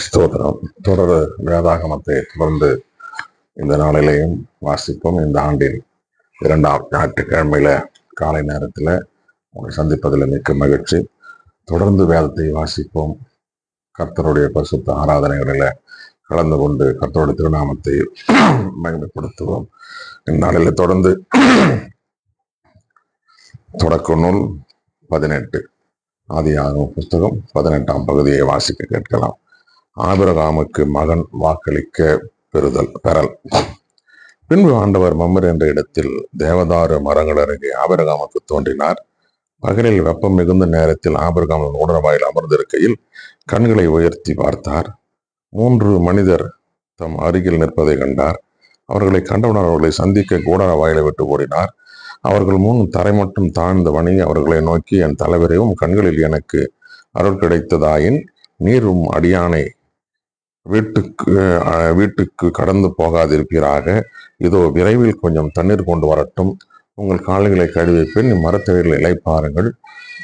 ஸ்தோத்திரம். தொடர் வேதாகமத்தை தொடர்ந்து இந்த நாளிலையும் வாசிப்போம். இந்த ஆண்டின் இரண்டாம் ஞாயிற்றுக்கிழமையில காலை நேரத்தில் உங்களை சந்திப்பதில் மிக்க மகிழ்ச்சி. தொடர்ந்து வேதத்தை வாசிப்போம். கர்த்தருடைய பரிசுத்த ஆராதனைகளில் கலந்து கொண்டு கர்த்தருடைய திருநாமத்தை மகிமைப்படுத்துவோம். இந்நாளில் தொடர்ந்து தொடக்க நூல் பதினெட்டு. ஆதியாகம புஸ்தகம் பதினெட்டாம் பகுதியை வாசிக்க கேட்கலாம். ஆபிரகாமுக்கு மகன் வாக்களிக்க பெறுதல் பெறல். பின்பு ஆண்டவர் மம்மர் என்ற இடத்தில் தேவதாரு மரங்கள் அருகே ஆபிரகாமுக்கு தோன்றினார். பகலில் வெப்பம் மிகுந்த நேரத்தில் ஆபிரகாமின் உடனவாயில் அமர்ந்திருக்கையில் கண்களை உயர்த்தி பார்த்தார். மூன்று மனிதர் தம் அருகில் நிற்பதை கண்டார். அவர்களை கண்டவுடன் அவர்களை சந்திக்க கூடார வாயிலை விட்டு ஓடினார். அவர்கள் முன் தரை மட்டும் தாழ்ந்த வணிக அவர்களை நோக்கி என் தலைவரையும் கண்களில் எனக்கு அருள் கிடைத்ததாயின் நீரும் அடியானை வீட்டுக்கு வீட்டுக்கு கடந்து போகாதிருப்பீராக. இதோ விரைவில் கொஞ்சம் தண்ணீர் கொண்டு வரட்டும். உங்கள் கால்களை கழுவி பின் மரத்தடியில் இலைப்பாருங்கள்.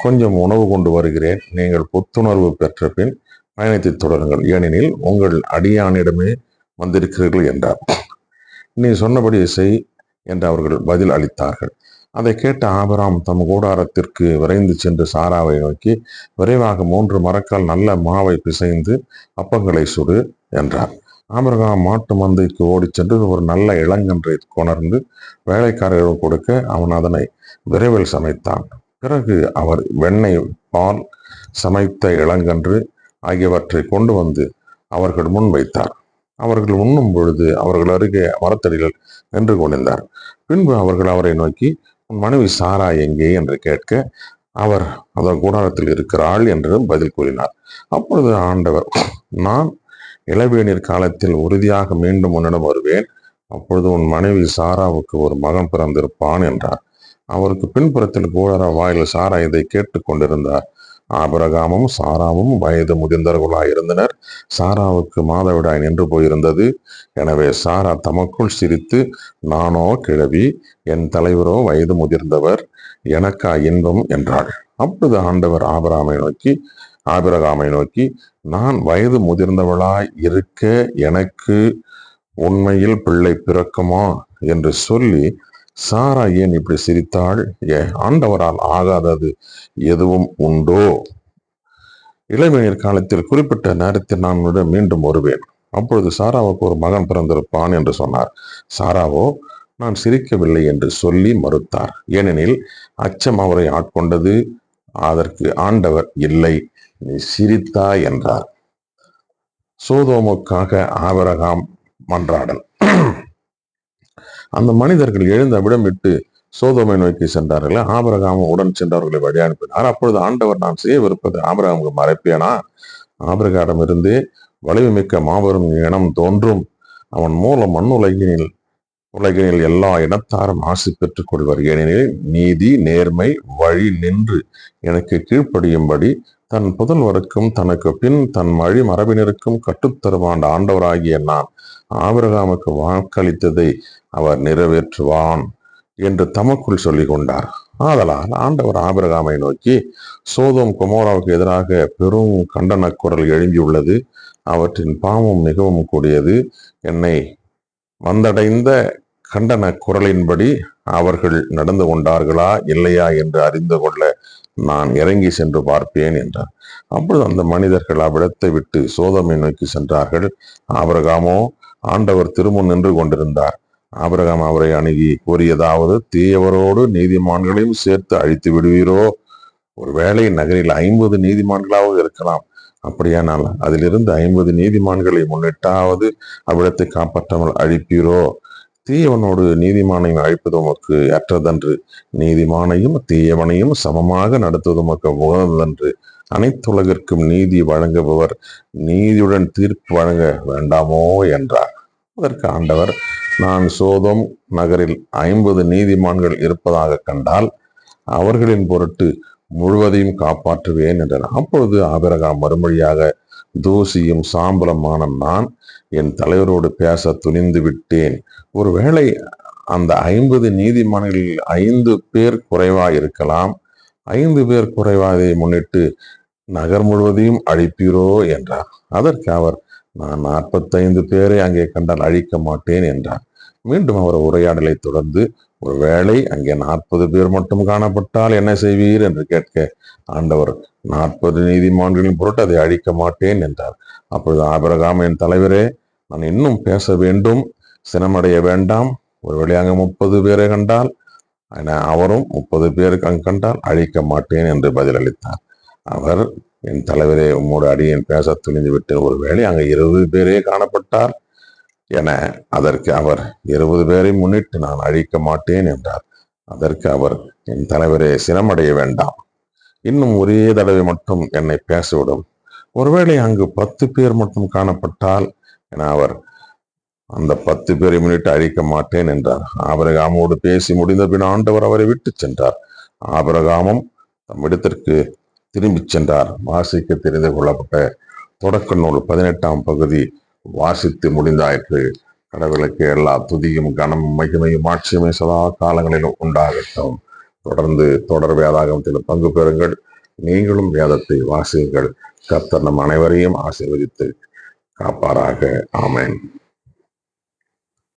கொஞ்சம் உணவு கொண்டு வருகிறேன். நீங்கள் புத்துணர்வு பெற்ற பின் பயணத்தை தொடருங்கள். ஏனெனில் உங்கள் அடியானிடமே வந்திருக்கிறீர்கள் என்றார். நீ சொன்னபடி செய் என்று அவர்கள் பதில் அளித்தார்கள். அதை கேட்ட ஆபராம் தம் கூடாரத்திற்கு விரைந்து சென்று சாராவை நோக்கி விரைவாக மூன்று மரக்கால் நல்ல மாவை பிசைந்து அப்பங்களை சுடு. என்றார். ஆபிரகாம் மாட்டு மந்தைக்கு ஓடிச் சென்று ஒரு நல்ல இளங்கன்றை கொணர்ந்து வேலைக்காரர்கள் கொடுக்க அவன் அதனை விரைவில் சமைத்தான். பிறகு அவர் வெண்ணெய் பால் சமைத்த இளங்கன்று ஆகியவற்றை கொண்டு வந்து அவர்கள் முன் வைத்தார். அவர்கள் உண்ணும் பொழுது அவர்கள் அருகே மரத்தடிகள் நின்று கொண்டிருந்தார் பின்பு அவர்கள் அவரை நோக்கி உன் மனைவி சாரா எங்கே? என்று கேட்க அவர் அதன் கூடாரத்தில் இருக்கிறாள் என்று பதில் கூறினார். அப்பொழுது ஆண்டவர் நான் இளவேனிற் காலத்தில் உறுதியாக மீண்டும் உன்னிடம் வருவேன். அப்பொழுது உன் மனைவி சாராவுக்கு ஒரு மகன் பிறந்திருப்பான் என்றார். அவருக்கு பின்புறத்தில் கூடார வாயில் சாரா இதை கேட்டு கொண்டிருந்தார். ஆபிரகாமும் சாராவும் வயது முதிர்ந்தவர்களாயிருந்தனர் சாராவுக்கு மாதவிடாய் நின்று போயிருந்தது. எனவே சாரா தமக்குள் சிரித்து நானோ கிழவி என் தலைவரோ வயது முதிர்ந்தவர் எனக்கா இன்பம் என்றாள். அப்பொழுது ஆண்டவர் ஆபராமை நோக்கி ஆபிரகாமை நோக்கி நான் வயது முதிர்ந்தவளாய் இருக்க எனக்கு உண்மையில் பிள்ளை பிறக்குமா? என்று சொல்லி சாரா ஏன் இப்படி சிரித்தாள்? ஏ ஆண்டவரால் ஆகாதது எதுவும் உண்டோ? இளவேநீர் காலத்தில் குறிப்பிட்ட நேரத்தில் நான் மீண்டும் வருவேன். அப்பொழுது சாராவுக்கு ஒரு மகன் பிறந்திருப்பான் என்று சொன்னார். சாராவோ நான் சிரிக்கவில்லை என்று சொல்லி மறுத்தார். ஏனெனில் அச்சம் அவரை ஆட்கொண்டது அதற்கு ஆண்டவர் இல்லை நீ சிரித்தாய் என்றார். சோதோமுக்காக ஆபரகாம் மன்றாடல் அந்த மனிதர்கள் எழுந்த அவ்விடம் விட்டு சோதோமை நோக்கி சென்றார்கள். ஆபரகாம் உடன் சென்றவர்களை வழி அனுப்பினார். அப்பொழுது ஆண்டவர் நான் செய்யவிருப்பது ஆபரகாமுக்கு மறைப்பேனா? ஆபிரகாடம் இருந்து வலிமைமிக்க மாபெரும் இனம் தோன்றும். அவன் மூலம் மண்ணுலகினில் உலகினில் எல்லா இனத்தாரும் ஆசி பெற்றுக் கொள்வர். ஏனெனில் நீதி நேர்மை வழி நின்று எனக்கு கீழ்ப்படியும்படி தன் புதல்வருக்கும் தனக்கு பின் தன் வழி மரபினருக்கும் கற்றுத்தருவாண்ட ஆண்டவராகிய நான். ஆபிரகாமுக்கு வாக்களித்ததை அவர் நிறைவேற்றுவான் என்று தமக்குள் சொல்லிக் கொண்டார். ஆதலால் ஆண்டவர் ஆபிரகாமை நோக்கி சோதம் குமோராவுக்கு எதிராக பெரும் கண்டன குரல் எழும்பியுள்ளது. அவற்றின் பாவம் மிகவும் கூடியது. என்னை வந்தடைந்த கண்டன குரலின்படி அவர்கள் நடந்து கொண்டார்களா இல்லையா என்று அறிந்து கொள்ள நான் இறங்கி சென்று பார்ப்பேன் என்றார். அப்பொழுது அந்த மனிதர்கள் அவ்விடத்தை விட்டு சோதமை நோக்கி சென்றார்கள். ஆபிரகாமோ ஆண்டவர் திருமுன் நின்று கொண்டிருந்தார். ஆபரகாம் அவரை அணுகி கூறியதாவது தீயவரோடு நீதிமான்களையும் சேர்த்து அழித்து விடுவீரோ? ஒருவேளை நகரில் ஐம்பது நீதிமான்களாக இருக்கலாம். அப்படியானால் அதிலிருந்து ஐம்பது நீதிமான்களை முன்னிட்டாவது அவ்விடத்தை காப்பாற்றாமல் அழிப்பீரோ? தீயவனோடு நீதிமானையும் அழிப்பது உமக்கு ஏற்றதன்று. நீதிமானையும் தீயவனையும் சமமாக நடத்துவது உமக்கு உகந்ததன்று. அனைத்துலகிற்கும் நீதி வழங்குபவர் நீதியுடன் தீர்ப்பு வழங்க வேண்டாமோ என்றார். அதற்கு ஆண்டவர் நான் சோதம் நகரில் ஐம்பது நீதிமான்கள் இருப்பதாக கண்டால் அவர்களின் பொருட்டு முழுவதையும் காப்பாற்றுவேன் என்றார் அப்பொழுது ஆபிரகாம் மறுமொழியாக தூசியும் சாம்பலமான நான் என் தலைவரோடு பேச துணிந்து விட்டேன். ஒருவேளை அந்த ஐம்பது நீதிமன்றங்களில் ஐந்து பேர் குறைவாக இருக்கலாம். ஐந்து பேர் குறைவாதை முன்னிட்டு நகர் முழுவதையும் அழிப்பீரோ? என்றார். அதற்கு அவர் நான் நாற்பத்தைந்து பேரை அங்கே கண்டால் அழிக்க மாட்டேன் என்றார். மீண்டும் அவர் உரையாடலை தொடர்ந்து ஒருவேளை அங்கே நாற்பது பேர் மட்டும் காணப்பட்டால் என்ன செய்வீர் என்று கேட்க ஆண்டவர் நாற்பது நீதிமான்களின் பொருட்டு அதை அழிக்க மாட்டேன் என்றார். அப்பொழுது ஆபிரகாம் என் தலைவரே நான் இன்னும் பேச வேண்டும் சினமடைய வேண்டாம். ஒருவேளை அங்கே முப்பது பேரை கண்டால் அவரும் முப்பது பேருக்கு அங்கு கண்டால் அழிக்க மாட்டேன் என்று பதிலளித்தார். அவர் என் தலைவரே உம்மோடு அடியேன் பேச துணிந்து விட்டேன் ஒருவேளை அங்கே இருபது பேரே காணப்பட்டால் என அதற்கு அவர் இருபது பேரை முன்னிட்டு நான் அழிக்க மாட்டேன் என்றார். அதற்கு அவர் என் தலைவரே சினமடைய வேண்டாம். இன்னும் ஒரே தடவை மட்டும் என்னை பேசவிடும். ஒருவேளை அங்கு பத்து பேர் மட்டும் காணப்பட்டால் என அவர் அந்த பத்து பேரை முன்னிட்டு அழிக்க மாட்டேன் என்றார். ஆபரகாமோடு பேசி முடிந்த பின் ஆண்டவர் அவரை விட்டு சென்றார். ஆபரகாமும் தம் இடத்திற்கு திரும்பிச் சென்றார். வாசிக்க தெரிந்து கொள்ளப்பட்ட தொடக்க நூல் பதினெட்டாம் பகுதி வாசித்து முடிந்தாயிற்று. கடவுளுக்கு எல்லா துதியும் கனமும் மகிமையும் ஆட்சியுமே சதா காலங்களிலும் உண்டாகட்டும். தொடர்ந்து தொடர் வேதாகமத்தில் பங்கு பெறுங்கள். நீங்களும் வேதத்தை வாசியுங்கள். கர்த்தர் நம் அனைவரையும் ஆசீர்வதித்து காப்பாராக. ஆமேன்.